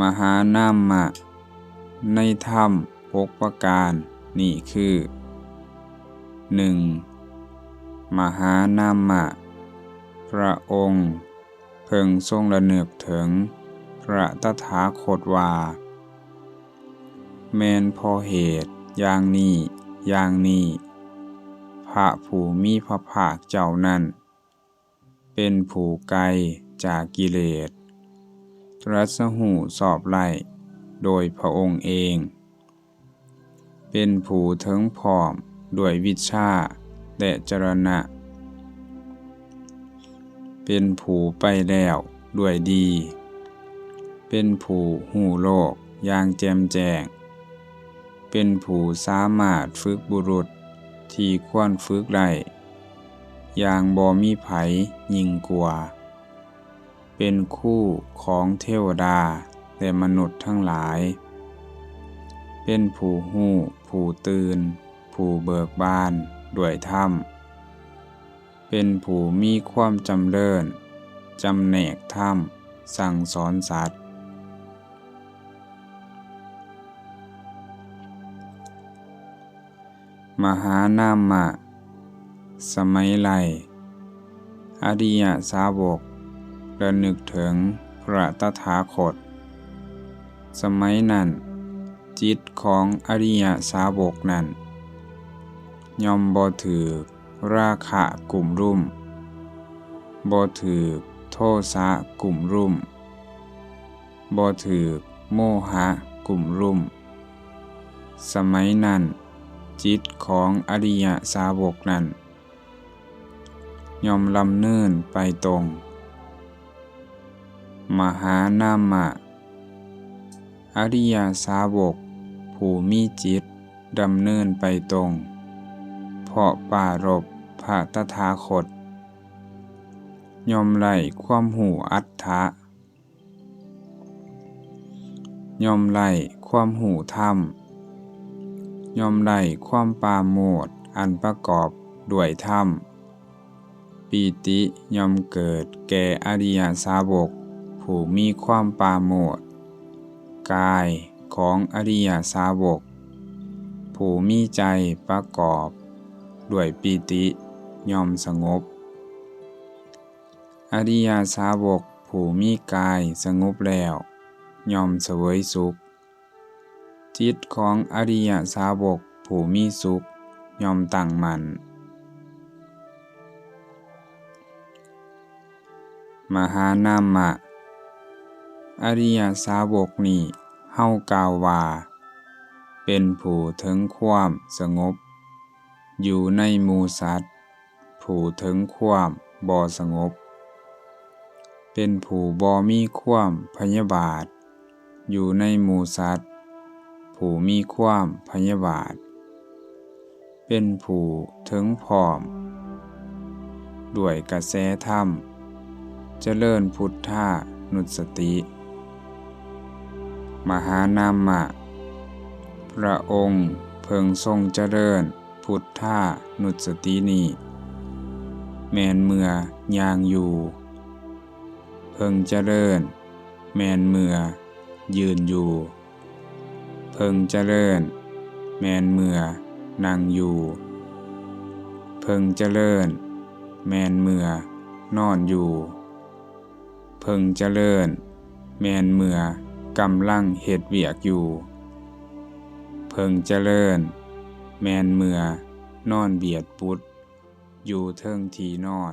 มหานามะ ในธรรมหกประการนี่คือ 1. มหานามะ พระองค์เพิ่งทรงระเนึกถึง พระตถาคตว่าแมนพอเหตุอย่างนี้อย่างนี้พระผู้มีพระภาคเจ้านั้น เป็นผู้ไกลจากกิเลส ตรัสหูสอบไล่ โดยพระองค์เอง เป็นผู้ถึงพร้อมด้วยวิชาและจรณะ เป็นผู้ไปแล้วด้วยดี เป็นผู้หูโลกอย่างแจ่มแจ้งเป็นผู้สามารถฝึกบุรุษที่ควรฝึกได้อย่างบ่มีไผยิ่งกว่า เป็นคู่ของเทวดาและมนุษย์ทั้งหลาย เป็นผู้หู้ผู้ตื่น ผู้เบิกบานด้วยธรรม เป็นผู้มีความจำเริญจำแนกธรรม สั่งสอนสัตว์ มหานามะ สมัยไหลอริยสาวก ระนึกถึงพระตถาคต สมัยนั้น จิตของอริยสาวกนั้นยอมบ่ถือราคะกลุ่มรุ่มบ่ถือโทสะกลุ่มรุ่มบ่ถือโมหะกลุ่มรุ่ม สมัยนั้น จิตของอริยสาวกนั้นยอมลำเนินไปตรง มหานามะ อริยาสาวก ผู้มีจิต ดำเนินไปตรง เพาะป่ารบพระตถาคต ยอมไหลความหูอัตถะยอมไหลความหูธรรม ยอมไหลความปาโมดอันประกอบด้วยธรรม ปีติยอมเกิดแก่อริยสาวก ผู้มีความปาโมดกายของอริยสาวก ผู้มีใจประกอบ ด้วยปีติยอมสงบ อริยสาวกผู้มีกายสงบแล้วยอมเสวยสุข จิตของอริยสาวกผู้มีสุขยอมตั้งมัน่นมหานามะ อริยสาวกนี้เฮากาวว่า เป็นผู้ถึงความสงบ อยู่ในหมูสัตว์ ผู้ถึงความบ่สงบ เป็นผู้บ่มีความพยาบาท อยู่ในหมูสัตว์ ผู้มีความพยาบาท เป็นผู้ถึงพร้อม ด้วยกระแสธรรมเจริญพุทธานุสติ มหานามะ พระองค์เพิงทรงเจริญ พุทธานุสตินีแมนเมื่อยางอยู่ เพิงเจริญ แมนเมื่อยืนอยู่ เพิงเจริญ แมนเมื่อนั่งอยู่ เพิงเจริญ แมนเมื่อนอนอยู่ เพิงเจริญ แมนเมื่อ กำลังเหตุเวียกอยู่ เพิ่งเจริญ แมนเมื่อนอนเบียดปุด อยู่เทิงทีนอน